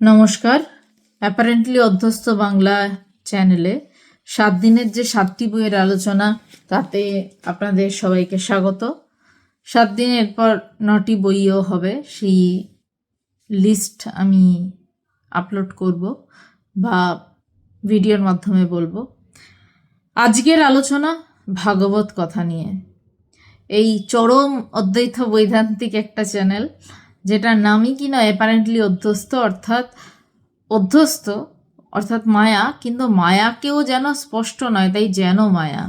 নমস্কার। অ্যাপারেন্টলি অধ্যস্ত বাংলা চ্যানেলে সাত দিনের যে সাতটি বইয়ের আলোচনা, তাতে আপনাদের সবাইকে স্বাগত। সাত দিনের পর নটি বইও হবে, সেই লিস্ট আমি আপলোড করব বা ভিডিওর মাধ্যমে বলব। আজকের আলোচনা ভাগবত কথা নিয়ে। এই চরম অদ্বৈত বৈধান্তিক একটা চ্যানেল যেটার নামই কি না অ্যাপারেন্টলি অধ্যস্ত অর্থাৎ অধ্যস্ত অর্থাৎ মায়া, কিন্তু মায়াকেও যেন স্পষ্ট নয়, তাই যেন মায়া।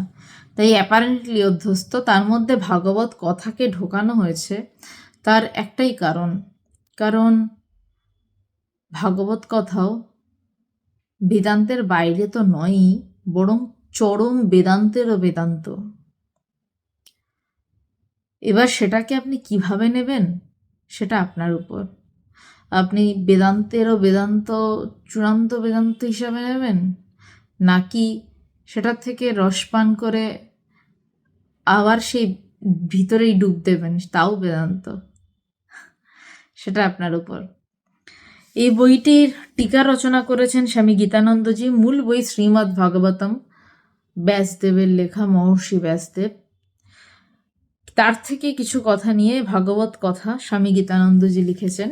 তাই অ্যাপারেন্টলি অধ্যস্ত তার মধ্যে ভাগবত কথাকে ঢোকানো হয়েছে তার একটাই কারণ। কারণ ভাগবত কথাও বেদান্তের বাইরে তো নয়ই, বরং চরম বেদান্তেরও বেদান্ত। এবার সেটাকে আপনি কীভাবে নেবেন? সেটা আপনার উপর। আপনি বেদান্তেরও বেদান্ত, চূড়ান্ত বেদান্ত হিসাবে নেবেন? নাকি সেটার থেকে রস পান করে আবার সেই ভিতরেই ডুব দেবেন, তাও বেদান্ত? সেটা আপনার উপর। এই বইটির টিকা রচনা করেছেন স্বামী গীতানন্দজি। মূল বই শ্রীমদ্ ভাগবতম ব্যাসদেবের লেখা মহর্ষি ব্যাসদেব। তার থেকে কিছু কথা নিয়ে ভাগবত কথা স্বামী গীতানন্দজি লিখেছেন।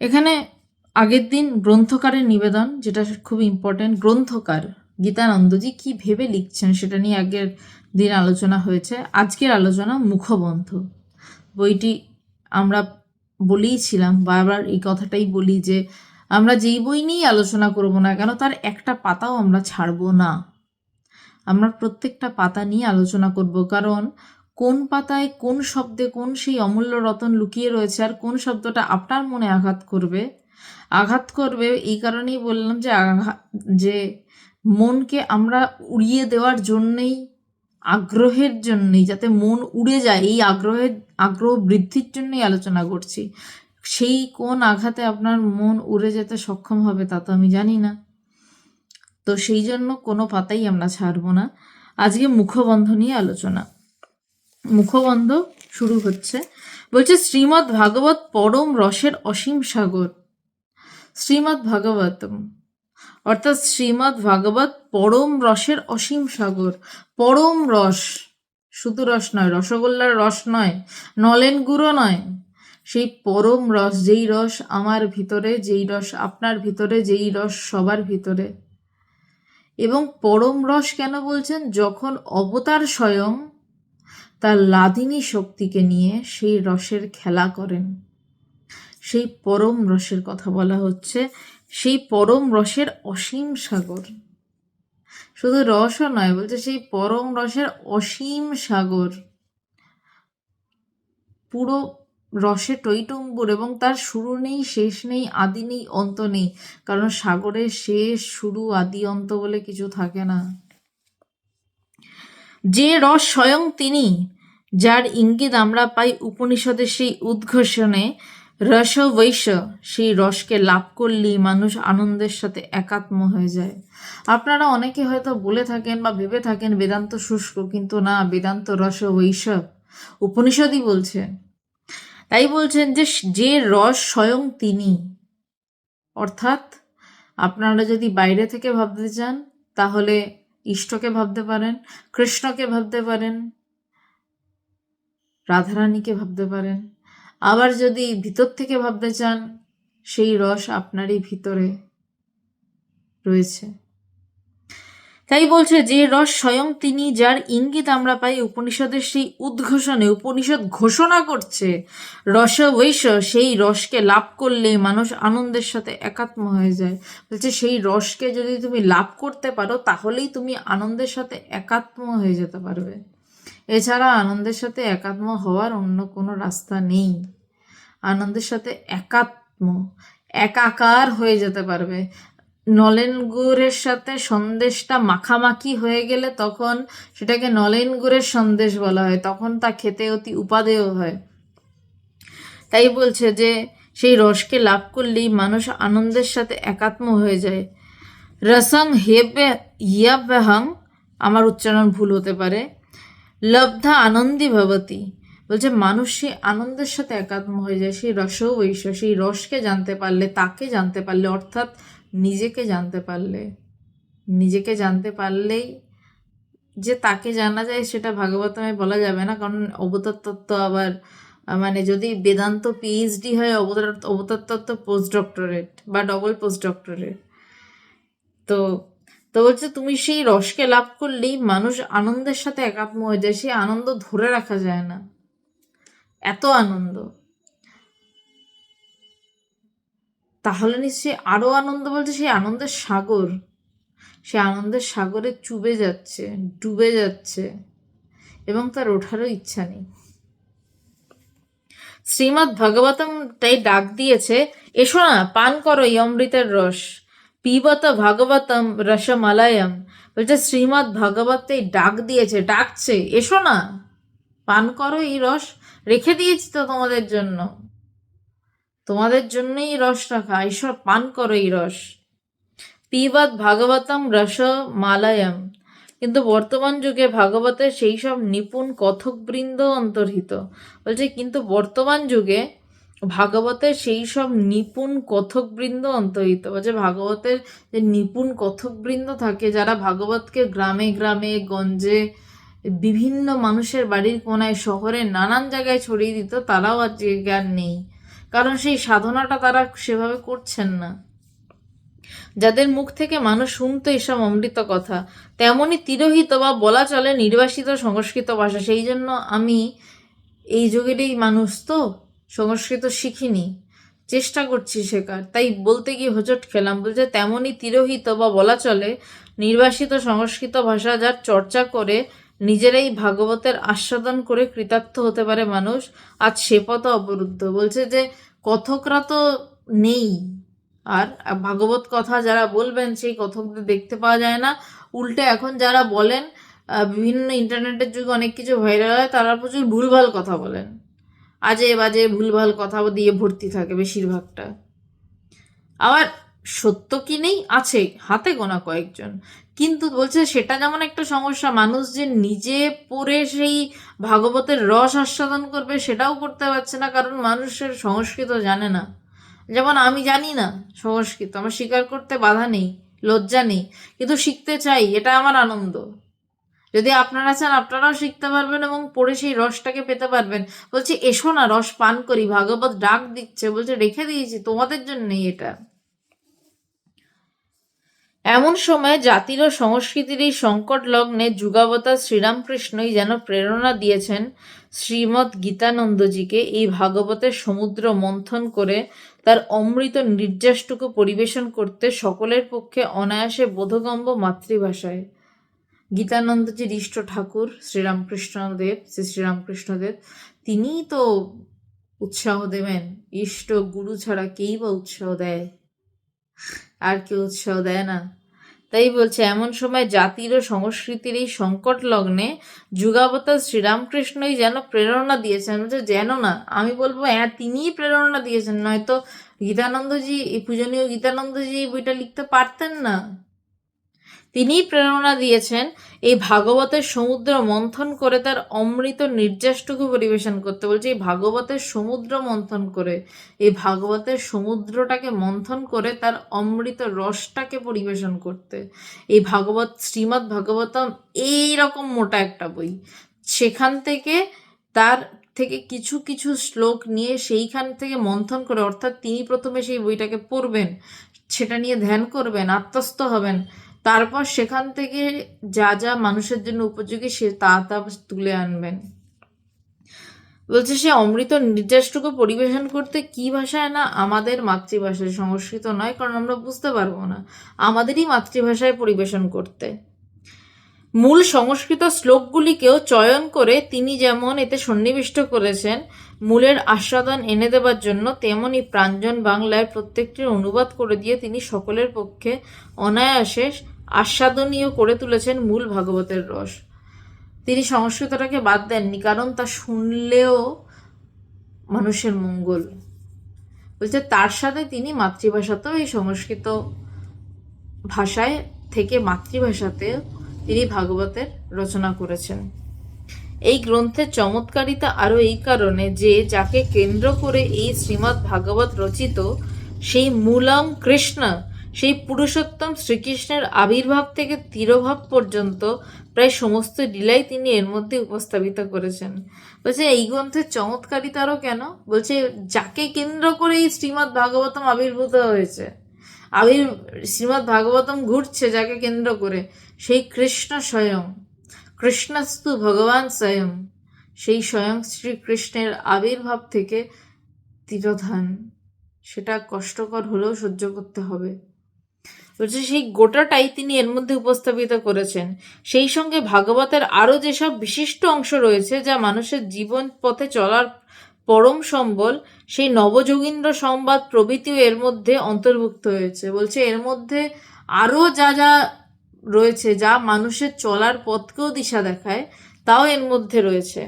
এখানে আগের দিন গ্রন্থকারের নিবেদন, যেটা খুব ইম্পর্টেন্ট গ্রন্থকার গীতানন্দজি কি ভেবে লিখছেন সেটা নিয়ে আগের দিন আলোচনা হয়েছে। আজকের আলোচনা মুখবন্ধ। বইটি আমরা বলেইছিলাম, বারবার এই কথাটাই বলি যে, আমরা যেই বই নিয়েই আলোচনা করব না কেন, তার একটা পাতাও আমরা ছাড়বো না। আমরা প্রত্যেকটা পাতা নিয়ে আলোচনা করব। কারণ কোন পাতায় কোন শব্দে কোন সেই অমূল্য রতন লুকিয়ে রয়েছে আর কোন শব্দটা আপনার মনে আঘাত করবে? আঘাত করবে এই কারণেই বললাম যে আঘাত যে মনকে আমরা উড়িয়ে দেওয়ার জন্যেই, আগ্রহের জন্যই, যাতে মন উড়ে যায়, এই আগ্রহের, আগ্রহ বৃদ্ধির জন্যই আলোচনা করছি। সেই কোন আঘাতে আপনার মন উড়ে যেতে সক্ষম হবে তা তো আমি জানি না। তো সেই জন্য কোনো পাতাই আমরা ছাড়বো না। আজকে মুখবন্ধ নিয়ে আলোচনা। মুখবন্ধ শুরু হচ্ছে। বলছে, শ্রীমদ্ ভাগবত পরম রসের অসীম সাগর। শ্রীমদ্ ভাগবতম। অর্থাৎ শ্রীমদ্ ভাগবত পরম রসের অসীম সাগর। পরম রস। শুধু রস নয়, রসগোল্লার রস নয়, নলেন গুঁড়ো নয়। সেই পরম রস, যেই রস আমার ভিতরে, যেই রস আপনার ভিতরে, যেই রস সবার ভিতরে। এবং পরম রস কেন বলছেন? যখন অবতার স্বয়ং তার লাদিনী শক্তিকে নিয়ে সেই রসের খেলা করেন। সেই পরম রসের কথা বলা হচ্ছে। সেই পরম রসের অসীম সাগর। শুধু রসও নয়, বলছে সেই পরম রসের অসীম সাগর। পুরো রসে টইটম্বুর এবং তার শুরু নেই, শেষ নেই, আদি নেই, অন্ত নেই। কারণ সাগরের শেষ, শুরু, আদি, অন্ত বলে কিছু থাকে না। যে রস স্বয়ং তিনি, যার ইঙ্গিত আমরা পাই উপনিষদের সেই উদ্ঘোষণে, রস বৈশ্য সেই রসকে লাভ করলেই মানুষ আনন্দের সাথে একাত্ম হয়ে যায়। আপনারা অনেকে হয়তো বলে থাকেন বা ভেবে থাকেন বেদান্ত শুষ্ক, কিন্তু না, বেদান্ত রস বৈশ্য উপনিষদই বলছে তাই বলছেন যে যে রস স্বয়ং তিনি। অর্থাৎ আপনারা যদি বাইরে থেকে ভাবতে চান, তাহলে ইষ্টকে ভাবতে পারেন, কৃষ্ণকে ভাবতে পারেন, রাধারানীকে ভাবতে পারেন। আবার যদি ভিতর থেকে ভাবতে চান, সেই রস আপনারই ভিতরে রয়েছে। তাই বলছে যে রস স্বয়ং তিনি যার ইঙ্গিত আমরা পাই উপনিষদের সেই উদ্ঘোষণে, উপনিষদ ঘোষণা করছে। রস বৈশ সেই রসকে লাভ করলে মানুষ আনন্দের সাথে একাত্ম হয়ে যায়। বলছে, সেই রসকে যদি তুমি লাভ করতে পারো, তাহলেই তুমি আনন্দের সাথে একাত্ম হয়ে যেতে পারবে। এছাড়া আনন্দের সাথে একাত্ম হওয়ার অন্য কোনো রাস্তা নেই। আনন্দের সাথে একাত্ম, একাকার হয়ে যেতে পারবে। নলেন গুড়ের সাথে সন্দেশটা মাখামাখি হয়ে গেলে তখন সেটাকে নলেন গুড়ের সন্দেশ বলা হয়। তখন তা খেতে অতি উপাদেয় হয়। তাই বলছে যে, সেই রসকে লাভ করলেই মানুষ আনন্দের সাথে একাত্ম হয়ে যায়। রসং হেবে ইয়াব্যাহং, আমার উচ্চারণ ভুল হতে পারে। লব্ধা আনন্দী ভবতী, বলছে মানুষ সেই আনন্দের সাথে একাত্ম হয়ে যায়। সেই রসও বৈশ্য, সেই রসকে জানতে পারলে, তাকে জানতে পারলে, অর্থাৎ নিজেকে জানতে পারলে, নিজেকে জানতে পারলেই যে তাকে জানা যায় সেটা ভাগবতমে বলা যাবে না। কারণ অবতার তত্ত্ব আবার মানে যদি বেদান্ত পিএইচডি হয়, অবতার অবতার তত্ত্ব পোস্ট ডক্টরেট বা ডবল পোস্ট ডক্টরেট তো তো বলছে, তুমি সেই রসকে লাভ করলেই মানুষ আনন্দের সাথে একাত্ম হয়ে যায়, সেই আনন্দ ধরে রাখা যায় না। এত আনন্দ। তাহলে নিশ্চয়ই আরও আনন্দ বলছে সেই আনন্দের সাগর সে আনন্দের সাগরে চুবে যাচ্ছে, ডুবে যাচ্ছে, এবং তার ওঠারও ইচ্ছা নেই। শ্রীমৎ ভাগবতম তাই ডাক দিয়েছে, এসো না, পান করো এই অমৃতের রস, পিবত ভাগবতম রসমালায়ম। বলছে শ্রীমৎ ভাগবত তাই ডাক দিয়েছে, ডাকছে, এসো না, পান করো এই রস, রেখে দিয়েছি তো তোমাদের জন্য। তোমাদের রস রাখা, ঈশ্বর পান করো এই রস। পিবাদ ভাগবতম রস মালায়াম। কিন্তু বর্তমান যুগে ভাগবতের সেই সব নিপুণ কথকবৃন্দ অন্তর্হিত। বলছে, কিন্তু বর্তমান যুগে ভাগবতের সেই সব নিপুণ কথকবৃন্দ অন্তর্হিত। বলছে, ভাগবতের যে নিপুণ কথকবৃন্দ থাকে, যারা ভাগবতকে গ্রামে গ্রামে, গঞ্জে, বিভিন্ন মানুষের বাড়ির কোনায়, শহরে, নানান জায়গায় ছড়িয়ে দিত, তারাও আর জ্ঞান নেই। কারণ সেই সাধনাটা তারা সেভাবে করছেন না। যাদের মুখ থেকে মানুষ শুনতো এসব অমৃত কথা, তেমনি তিরোহিত বা বলা চলে নির্বাসিত সংস্কৃত ভাষা। সেই জন্য আমি এই যুগেরই মানুষ তো, সংস্কৃত শিখিনি। চেষ্টা করছি শেখার। তাই বলতে গিয়ে হোঁচট খেলাম। বলছে তেমনই তিরোহিত বা বলা চলে নির্বাসিত সংস্কৃত ভাষা যার চর্চা করে নিজেরাই ভাগবতের আস্বাদন করে কৃতার্থ হতে পারে মানুষ, আজ সে পথ অবরুদ্ধ। বলছে যে, কথকরা তো নেই। আর ভাগবত কথা যারা বলবেন, সেই কথকদের দেখতে পাওয়া যায় না। উল্টে এখন যারা বলেন বিভিন্ন ইন্টারনেটের যুগে অনেক কিছু ভাইরাল হয়, তারা প্রচুর ভুলভাল কথা বলেন। আজে বাজে ভুলভাল কথা দিয়ে ভর্তি থাকে বেশিরভাগটা। আবার সত্য কি নেই? আছে, হাতে গোনা কয়েকজন। কিন্তু বলছে সেটা যেমন একটা সমস্যা, মানুষ যে নিজে পড়ে সেই ভাগবতের রস আস্বাদন করবে সেটাও করতে পারছে না, কারণ মানুষের সংস্কৃত জানে না। যেমন আমি জানি না সংস্কৃত, আমার স্বীকার করতে বাধা নেই, লজ্জা নেই, কিন্তু শিখতে চাই, এটা আমার আনন্দ। যদি আপনারা চান, আপনারাও শিখতে পারবেন এবং পড়ে সেই রসটাকে পেতে পারবেন। বলছে, এসো না রস পান করি, ভাগবত ডাক দিচ্ছে, বলছে, রেখে দিয়েছি, তোমাদের জন্যই এটা। এমন সময় জাতির ও সংস্কৃতির এই সংকট লগ্নে যুগাবতার শ্রীরামকৃষ্ণই যেন প্রেরণা দিয়েছেন শ্রীমৎ গীতানন্দজিকে এই ভাগবতের সমুদ্র মন্থন করে তার অমৃত নির্যাসটুকু পরিবেশন করতে সকলের পক্ষে অনায়াসে বোধগম্য মাতৃভাষায়। গীতানন্দজির ইষ্ট ঠাকুর শ্রীরামকৃষ্ণদেব, শ্রী শ্রীরামকৃষ্ণদেব, তিনিই তো উৎসাহ দেবেন। ইষ্ট গুরু ছাড়া কেই বা উৎসাহ দেয়? আর কেউ উৎসাহ দেয় না। তাই বলছে, এমন সময় জাতির ও সংস্কৃতির এই সংকট লগ্নে যুগাবতার শ্রীরামকৃষ্ণই যেন প্রেরণা দিয়েছেন। বলছে, যেন না, আমি বলব হ্যাঁ তিনিই প্রেরণা দিয়েছেন। নয়তো গীতানন্দজি, এই পূজনীয় গীতানন্দজি এই বইটা লিখতে পারতেন না। তিনিই প্রেরণা দিয়েছেন এই ভাগবতের সমুদ্র মন্থন করে তার অমৃত নির্যাসটুকু পরিবেশন করতে। বলছে, এই ভাগবতের সমুদ্র মন্থন করে, এই ভাগবতের সমুদ্রটাকে মন্থন করে তার অমৃত রসটাকে পরিবেশন করতে। এই ভাগবত শ্রীমৎ ভাগবতম এই রকম মোটা একটা বই। সেখান থেকে তার থেকে কিছু কিছু শ্লোক নিয়ে সেইখান থেকে মন্থন করে, অর্থাৎ তিনি প্রথমে সেই বইটাকে পড়বেন, সেটা নিয়ে ধ্যান করবেন, আত্মস্থ হবেন তারপর সেখান থেকে যা যা মানুষের জন্য উপযোগী সে তা তা তুলে আনবেন। বলছে, সে অমৃত নির্যাসটুকু পরিবেশন করতে কি ভাষায় না আমাদের মাতৃভাষায়? সংস্কৃত নয়, কারণ আমরা বুঝতে পারব না। আমাদেরই মাতৃভাষায় পরিবেশন করতে। মূল সংস্কৃত শ্লোকগুলিকেও চয়ন করে তিনি যেমন এতে সন্নিবিষ্ট করেছেন, মূলের আস্বাদন এনে দেবার জন্য, তেমনি প্রাঞ্জন বাংলায় প্রত্যেকটির অনুবাদ করে দিয়ে তিনি সকলের পক্ষে অনায়াসে আস্বাদনীয় করে তুলেছেন মূল ভাগবতের রস। তিনি সংস্কৃতটাকে বাদ দেননি, কারণ তা শুনলেও মানুষের মঙ্গল। বলছে, তার সাথে তিনি মাতৃভাষাতেও এই সংস্কৃত ভাষায় থেকে মাতৃভাষাতে তিনি ভাগবতের রচনা করেছেন। এই গ্রন্থের চমৎকারিতা আরও এই কারণে যে যাকে কেন্দ্র করে এই শ্রীমদ্ ভাগবত রচিত সেই মূলম কৃষ্ণ সেই পুরুষোত্তম শ্রীকৃষ্ণের আবির্ভাব থেকে তিরোভাব পর্যন্ত প্রায় সমস্ত লীলাই তিনি এর মধ্যে উপস্থাপিত করেছেন। বলছে, এই গ্রন্থের চমৎকারিতা আরও কেন? বলছে, যাকে কেন্দ্র করে এই শ্রীমদ্ ভাগবতম আবির্ভূত হয়েছে। আবির শ্রীমদ্ ভাগবতম ঘুরছে যাকে কেন্দ্র করে। সেই কৃষ্ণ স্বয়ং, কৃষ্ণস্তু ভগবান স্বয়ং, সেই স্বয়ং শ্রীকৃষ্ণের আবির্ভাব থেকে তিরোধান। সেটা কষ্টকর হলেও সহ্য করতে হবে। বলছে, সেই গোটাটাই তিনি এর মধ্যে উপস্থাপিত করেছেন। সেই সঙ্গে ভাগবতের আরও যেসব বিশিষ্ট অংশ রয়েছে, যা মানুষের জীবন পথে চলার পরম সম্বল, সেই নবযোগীন্দ্র সংবাদ প্রভৃতিও এর মধ্যে অন্তর্ভুক্ত হয়েছে। বলছে, এর মধ্যে আরও যা যা রয়েছে, যা মানুষের চলার পথকেও দিশা দেখায়, তাও এর মধ্যে রয়েছে।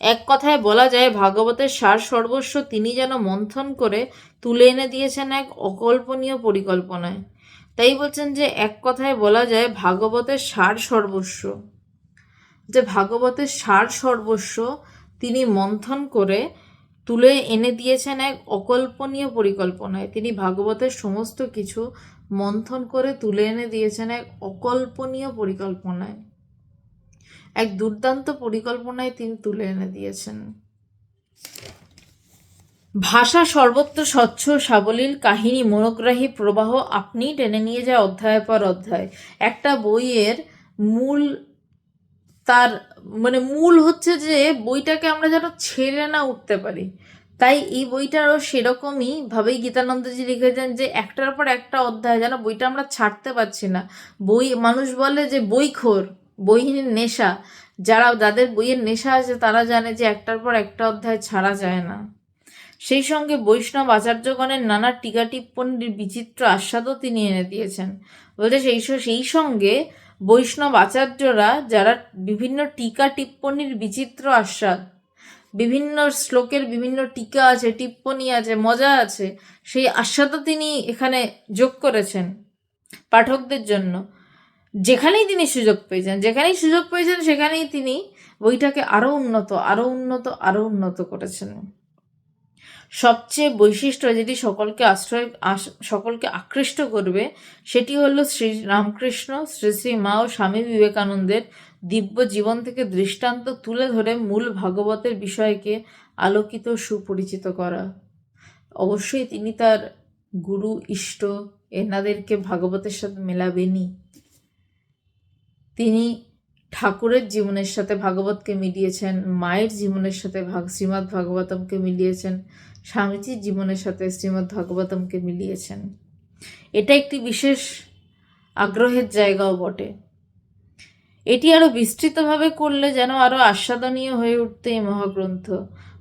এক কথায় বলা যায়, ভাগবতের সার সর্বস্ব তিনি যেন মন্থন করে তুলে এনে দিয়েছেন এক অকল্পনীয় পরিকল্পনায়। তাই বলছেন যে এক কথায় বলা যায় ভাগবতের সার সর্বস্ব। যে ভাগবতের সার সর্বস্ব তিনি মন্থন করে তুলে এনে দিয়েছেন এক অকল্পনীয় পরিকল্পনায়। তিনি ভাগবতের সমস্ত কিছু মন্থন করে তুলে এনে দিয়েছেন এক অকল্পনীয় পরিকল্পনায়। এক দুর্দান্ত পরিকল্পনায় তিনি তুলে এনে দিয়েছেন। ভাষা সর্বত্র স্বচ্ছ, সাবলীল, কাহিনী মনোগ্রাহী প্রবাহ, আপনি টেনে নিয়ে যায় অধ্যায় পর অধ্যায়। একটা বইয়ের মূল তার মানে মূল হচ্ছে যে বইটাকে আমরা যেন ছেড়ে না উঠতে পারি। তাই এই বইটারও সেরকমই ভাবেই গীতানন্দজি লিখেছেন যে একটার পর একটা অধ্যায়, যেন বইটা আমরা ছাড়তে পারছি না। বই, মানুষ বলে যে বইখোর, বইহীন নেশা। যারা, যাদের বইয়ের নেশা আছে তারা জানে যে একটার পর একটা অধ্যায় ছাড়া যায় না। সেই সঙ্গে বৈষ্ণব আচার্যগণের নানা টিকা টিপ্পণীর বিচিত্র আস্বাদও তিনি এনে দিয়েছেন। বলছে সেই সেই সঙ্গে বৈষ্ণব আচার্যরা যারা বিভিন্ন টিকা টিপ্পণীর বিচিত্র আস্বাদ, বিভিন্ন শ্লোকের বিভিন্ন টিকা আছে, টিপ্পণী আছে, মজা আছে, সেই আস্বাদও তিনি এখানে যোগ করেছেন পাঠকদের জন্য। যেখানেই তিনি সুযোগ পেয়েছেন, যেখানেই সুযোগ পেয়েছেন সেখানেই তিনি বইটাকে আরও উন্নত আরও উন্নত আরও উন্নত করেছেন। সবচেয়ে বৈশিষ্ট্য যেটি সকলকে আশ্রয় সকলকে আকৃষ্ট করবে, সেটি হলো শ্রী রামকৃষ্ণ, শ্রী শ্রী মা ও স্বামী বিবেকানন্দের দিব্য জীবন থেকে দৃষ্টান্ত তুলে ধরে মূল ভাগবতের বিষয়কে আলোকিত সুপরিচিত করা। অবশ্যই তিনি তার গুরু ইষ্ট এনাদেরকে ভাগবতের সাথে মেলাবেনই। তিনি ঠাকুরের জীবনের সাথে ভাগবতকে মিলিয়েছেন, মায়ের জীবনের সাথে ভাগ, শ্রীমদ্ ভাগবতমকে মিলিয়েছেন স্বামীজির জীবনের সাথে শ্রীমদ্ ভাগবতমকে মিলিয়েছেন। এটা একটি বিশেষ আগ্রহের জায়গাও বটে। এটি আরও বিস্তৃতভাবে করলে যেন আরও আস্বাদনীয় হয়ে উঠতে এই মহাগ্রন্থ।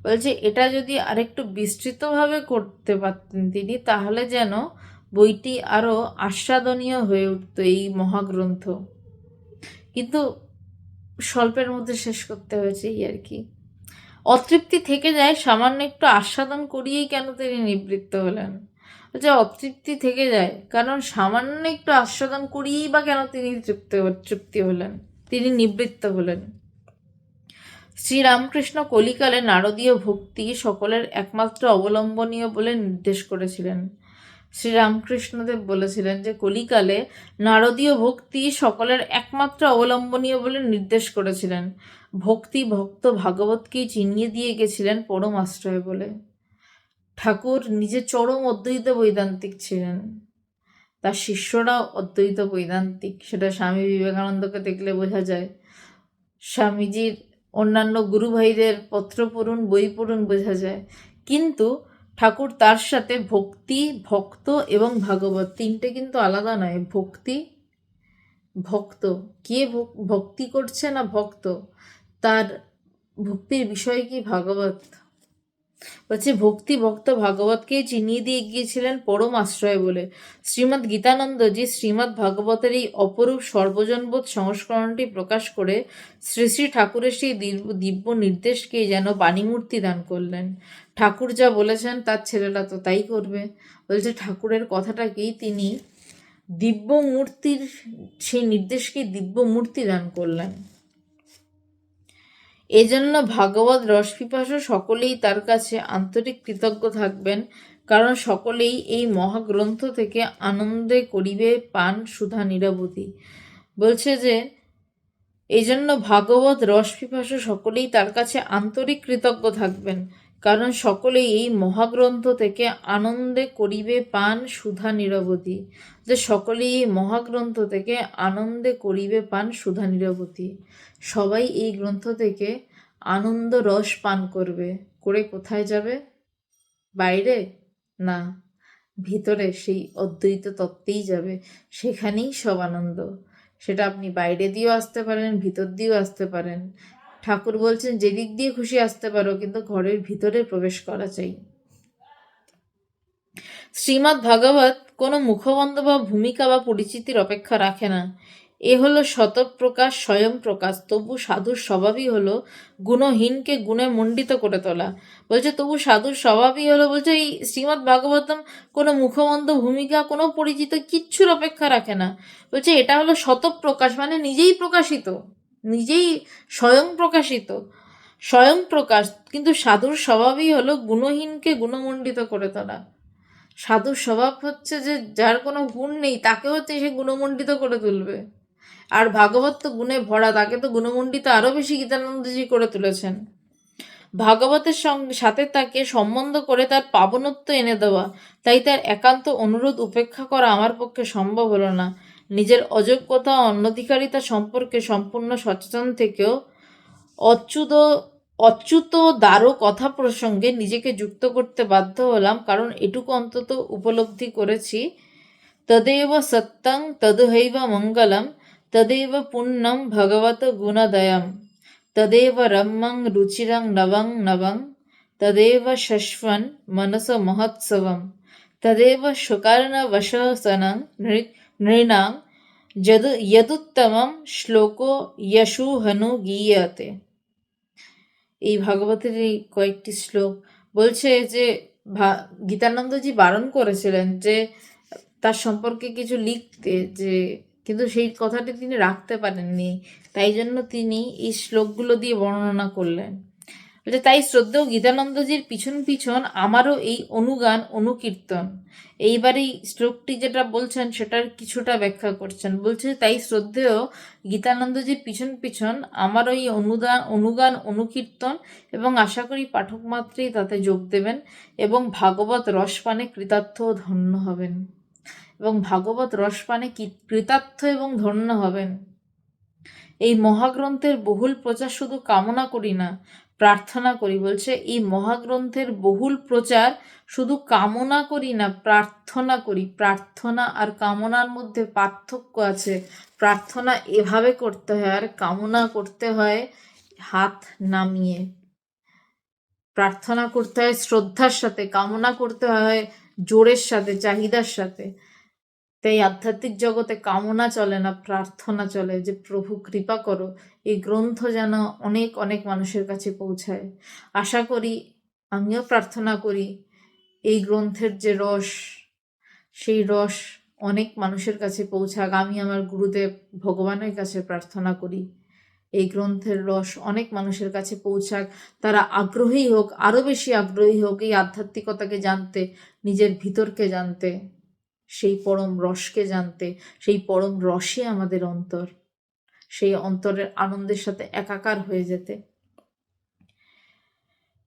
বলছে, এটা যদি আরেকটু বিস্তৃতভাবে করতে পারতেন তিনি, তাহলে যেন বইটি আরও আস্বাদনীয় হয়ে উঠতো এই মহাগ্রন্থ। কিন্তু স্বল্পের মধ্যে শেষ করতে হয়েছে এই আর কি। অতৃপ্তি থেকে যায়, সামান্য একটু আস্বাদন করিয়েই কেন তিনি নিবৃত্ত হলেন? যে অতৃপ্তি থেকে যায়, কারণ সামান্য একটু আস্বাদন করিয়েই বা কেন তিনি তৃপ্ত তৃপ্তি হলেন? তিনি নিবৃত্ত হলেন। শ্রীরামকৃষ্ণ কলিকালে নারদীয় ভক্তি সকলের একমাত্র অবলম্বনীয় বলে নির্দেশ করেছিলেন। শ্রীরামকৃষ্ণদেব বলেছিলেন যে, কলিকালে নারদীয় ভক্তি সকলের একমাত্র অবলম্বনীয় বলে নির্দেশ করেছিলেন। ভক্তি ভক্ত ভাগবতকেই চিনিয়ে দিয়ে গেছিলেন পরম আশ্রয় বলে। ঠাকুর নিজে চরম অদ্বৈত বৈদান্তিক ছিলেন। তার শিষ্যরাও অদ্বৈত বৈদান্তিক। সেটা স্বামী বিবেকানন্দকে দেখলে বোঝা যায়। স্বামীজির অন্যান্য গুরু ভাইদের পত্র পড়ুন, বই পড়ুন বোঝা যায়। কিন্তু ঠাকুর তার সাথে ভক্তি, ভক্ত এবং ভাগবত তিনটে কিন্তু আলাদা নয়, ভক্তি, ভক্ত। কে ভক্তি করছে না ভক্ত? তার ভক্তির বিষয় কি ভাগবত? বলছে ভক্তি ভক্ত ভাগবতকে চিনিয়ে দিয়ে গিয়েছিলেন পরম আশ্রয় বলে। শ্রীমৎ গীতানন্দজি শ্রীমৎ ভাগবতের এই অপরূপ সর্বজনবোধ সংস্করণটি প্রকাশ করে শ্রী শ্রী ঠাকুরের সেই দিব্য- দিব্য নির্দেশকে যেন বাণীমূর্তি দান করলেন। ঠাকুর যা বলেছেন তার ছেলেরা তো তাই করবে। বলছে, ঠাকুরের কথাটাকেই তিনি দিব্য মূর্তির সেই নির্দেশকে দিব্য মূর্তি দান করলেন। এজন্য ভাগবত রসপিপাসু সকলেই তার কাছে আন্তরিক কৃতজ্ঞ থাকবেন, কারণ সকলেই এই মহাগ্রন্থ থেকে আনন্দে করিবে পান সুধা নিরবধি। বলছে যে এই জন্য ভাগবত রসপিপাসু সকলেই তার কাছে আন্তরিক কৃতজ্ঞ থাকবেন। কারণ সকলেই এই মহাগ্রন্থ থেকে আনন্দে করিবে পান সুধা নিরবধি যে সকলেই এই মহাগ্রন্থ থেকে আনন্দে করিবে পান সুধা নিরবধি সবাই এই গ্রন্থ থেকে আনন্দ রস পান করবে। করে কোথায় যাবে? বাইরে? না, ভিতরে, সেই অদ্বৈত তত্ত্বেই যাবে। সেখানেই সব আনন্দ। সেটা আপনি বাইরে দিয়েও আসতে পারেন, ভিতর দিয়েও আসতে পারেন। ঠাকুর বলছেন, যেদিক দিয়ে খুশি আসতে পারো, কিন্তু ঘরের ভিতরে প্রবেশ করা চাই। শ্রীমৎ ভাগবত কোনো মুখবন্ধ বা ভূমিকা বা পরিচিতির অপেক্ষা রাখে না। এ হলো শতপ্রকাশ, স্বয়ং প্রকাশ। তবু সাধুর স্বভাবই হলো গুণহীনকে গুণে মণ্ডিত করে তোলা। বলছে, তবু সাধুর স্বভাবই হলো, বলছে, এই শ্রীমৎ ভাগবতম কোনো মুখবন্ধ, ভূমিকা, কোনো পরিচিত কিচ্ছুর অপেক্ষা রাখে না। বলছে, এটা হলো শতপ্রকাশ মানে নিজেই প্রকাশিত। নিজেই স্বয়ং প্রকাশিত স্বয়ং প্রকাশ কিন্তু সাধুর স্বভাবই হলো গুণহীনকে গুণমণ্ডিত করে তোলা। সাধুর স্বভাব হচ্ছে যে যার কোনো গুণ নেই, তাকে হচ্ছে সে গুণমণ্ডিত করে তুলবে। আর ভাগবত তো গুণে ভরা, তাকে তো গুণমণ্ডিত আরও বেশি গীতানন্দজি করে তুলেছেন। ভাগবতের সঙ্গে সাথে তাকে সম্বন্ধ করে তার পাবনত্ব এনে দেওয়া, তাই তার একান্ত অনুরোধ উপেক্ষা করা আমার পক্ষে সম্ভব হলো না। নিজের অনধিকারিতা সম্পর্কে সম্পূর্ণ সচেতন থেকেও অচ্যুত অচ্যুত দারো কথা প্রসঙ্গে নিজেকে যুক্ত করতে বাধ্য হলাম, কারণ এটুকু অন্তত উপলব্ধি করেছি। তদেব সত্যং তদহৈব মঙ্গলম, তদেব পুণ্যম ভগবত গুণদয়ম, তদেব রম্যং রুচিরং নবং নবং, তদেব শশ্বন মনস মহোৎসবম, তদেব সুকর্ণবশসনং নৃণাং যদ যদুত্তমম শ্লোকো যশুহনু গীয়তে এই ভাগবতের এই কয়েকটি শ্লোক বলছে যে গীতানন্দজি বারণ করেছিলেন যে, তার সম্পর্কে কিছু লিখতে যে, কিন্তু সেই কথাটি তিনি রাখতে পারেননি। তাই জন্য তিনি এই শ্লোকগুলো দিয়ে বর্ণনা করলেন। বলছে, তাই শ্রদ্ধেয় গীতানন্দজির পিছন পিছন আমারও এই অনুগান, অনুকীর্তন। এইবার এই শ্লোকটি যেটা বলছেন, সেটার কিছুটা ব্যাখ্যা করছেন। বলছে, তাই শ্রদ্ধেয় গীতানন্দজির পিছন পিছন আমারও এই অনুদান অনুগান, অনুকীর্তন এবং আশা করি পাঠক মাত্রেই তাতে যোগ দেবেন এবং ভাগবত রসপানে কৃতার্থ ধন্য হবেন। এবং ভাগবত রসপানে কৃতার্থ এবং ধন্য হবেন। এই মহাগ্রন্থের বহুল প্রচার শুধু কামনা করি না প্রার্থনা করি, বলছে, এই মহাগ্রন্থের বহুল প্রচার শুধু কামনা করি না, প্রার্থনা করি। প্রার্থনা আর কামনার মধ্যে পার্থক্য আছে। প্রার্থনা এভাবে করতে হয়, আর কামনা করতে হয় হাত নামিয়ে। প্রার্থনা করতে হয় শ্রদ্ধার সাথে, কামনা করতে হয় জোরের সাথে, চাহিদার সাথে। তাই আধ্যাত্মিক জগতে কামনা চলে না, প্রার্থনা চলে। যে প্রভু, কৃপা করো। এই গ্রন্থ যেন অনেক অনেক মানুষের কাছে পৌঁছায়। আশা করি, আমিও প্রার্থনা করি, এই গ্রন্থের যে রস, সেই রস অনেক মানুষের কাছে পৌঁছাক। আমি আমার গুরুদেব ভগবানের কাছে প্রার্থনা করি, এই গ্রন্থের রস অনেক মানুষের কাছে পৌঁছাক। তারা আগ্রহী হোক, আরও বেশি আগ্রহী হোক, এই আধ্যাত্মিকতাকে জানতে, নিজের ভিতরকে জানতে, সেই পরম রসকে জানতে, সেই পরম রসে আমাদের অন্তর। সেই অন্তরের আনন্দের সাথে একাকার হয়ে যেতে।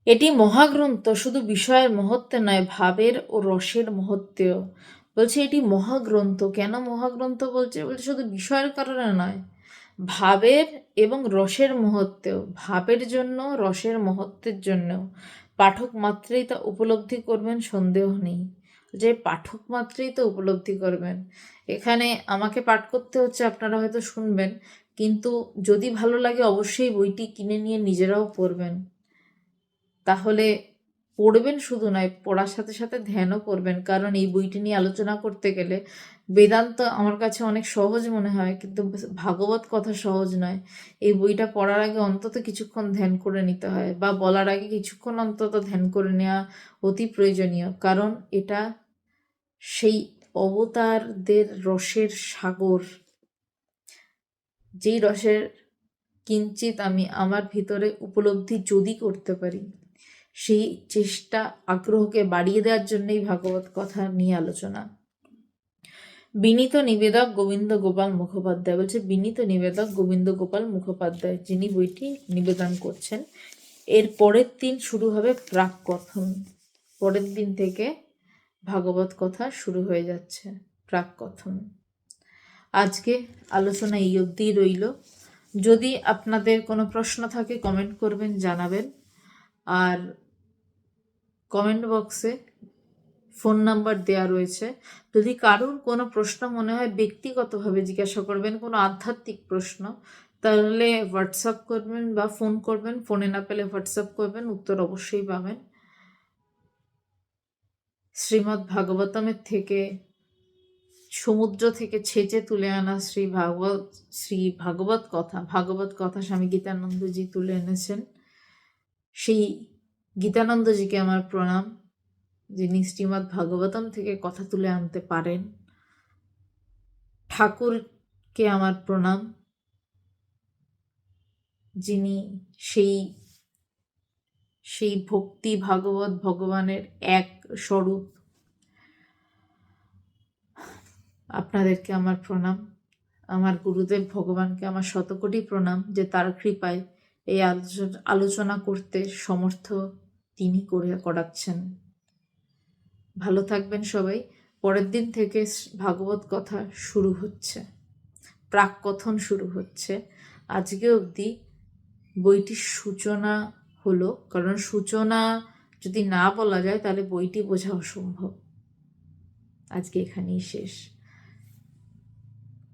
এটি মহাগ্রন্থ, শুধু বিষয়ের মহত্বে নয়, ভাবের ও রসের মহত্বেও বলছে, এটি মহাগ্রন্থ। কেন মহাগ্রন্থ বলছে? বলছে, শুধু বিষয়ের কারণে নয়, ভাবের এবং রসের মহত্বেও ভাবের জন্য, রসের মহত্বের জন্যও। পাঠক মাত্রেই তা উপলব্ধি করবেন, সন্দেহ নেই। যে পাঠক মাত্রেই তো উপলব্ধি করবেন। এখানে আমাকে পাঠ করতে হচ্ছে, আপনারা হয়তো শুনবেন। কিন্তু যদি ভালো লাগে অবশ্যই বইটি কিনে নিয়ে নিজেরাও পড়বেন। তাহলে পড়বেন শুধু নয়, পড়ার সাথে সাথে ধ্যানও করবেন। কারণ এই বইটি নিয়ে আলোচনা করতে গেলে বেদান্ত আমার কাছে অনেক সহজ মনে হয়, কিন্তু ভাগবত কথা সহজ নয়। এই বইটা পড়ার আগে অন্তত কিছুক্ষণ ধ্যান করে নিতে হয় বা বলার আগে কিছুক্ষণ অন্তত ধ্যান করে নেওয়া অতি প্রয়োজনীয়। কারণ এটা সেই অবতারদের রসের সাগর। যেই রসের কিঞ্চিত আমি আমার ভিতরে উপলব্ধি যদি করতে পারি, সেই চেষ্টা আগ্রহকে বাড়িয়ে দেওয়ার জন্যই ভাগবত কথা নিয়ে আলোচনা। বিনীত নিবেদক গোবিন্দ গোপাল মুখোপাধ্যায় বলছে, বিনীত নিবেদক গোবিন্দ গোপাল মুখোপাধ্যায় যিনি বইটি নিবেদন করছেন, এর পরের দিন শুরু হবে প্রাক কথন পরের দিন থেকে ভাগবত কথা শুরু হয়ে যাচ্ছে প্রাক কথন আজকে আলোচনা এই অবধিই রইল। যদি আপনাদের কোনো প্রশ্ন থাকে কমেন্ট করবেন, জানাবেন। আর কমেন্ট বক্সে ফোন নাম্বার দেওয়া রয়েছে। যদি কারোর কোনো প্রশ্ন মনে হয় ব্যক্তিগতভাবে জিজ্ঞাসা করবেন, কোনো আধ্যাত্মিক প্রশ্ন, তাহলে হোয়াটসঅ্যাপ করবেন বা ফোন করবেন। ফোনে না পেলে হোয়াটসঅ্যাপ করবেন, উত্তর অবশ্যই পাবেন। শ্রীমদ্ ভাগবতমের থেকে সমুদ্র থেকে ছেঁচে তুলে আনা শ্রী ভাগবত শ্রী ভাগবত কথা ভাগবত কথা স্বামী গীতানন্দজি তুলে এনেছেন। সেই গীতানন্দজিকে আমার প্রণাম, যিনি শ্রীমদ্ ভাগবতম থেকে কথা তুলে আনতে পারেন। ঠাকুরকে আমার প্রণাম, যিনি সেই সেই ভক্তি ভাগবত ভগবানের এক স্বরূপ। আপনাদেরকে আমার প্রণাম। আমার গুরুদেব ভগবানকে আমার শতকোটি প্রণাম যে তার কৃপায় এই আলোচনা করতে সমর্থ তিনি করে করাচ্ছেন। ভালো থাকবেন সবাই। পরের দিন থেকে ভাগবত কথা শুরু হচ্ছে। প্রাক কথন শুরু হচ্ছে। আজকে অবধি বইটির সূচনা হলো, কারণ সূচনা যদি না বলা যায় তাহলে বইটি বোঝা অসম্ভব। আজকে এখানেই শেষ।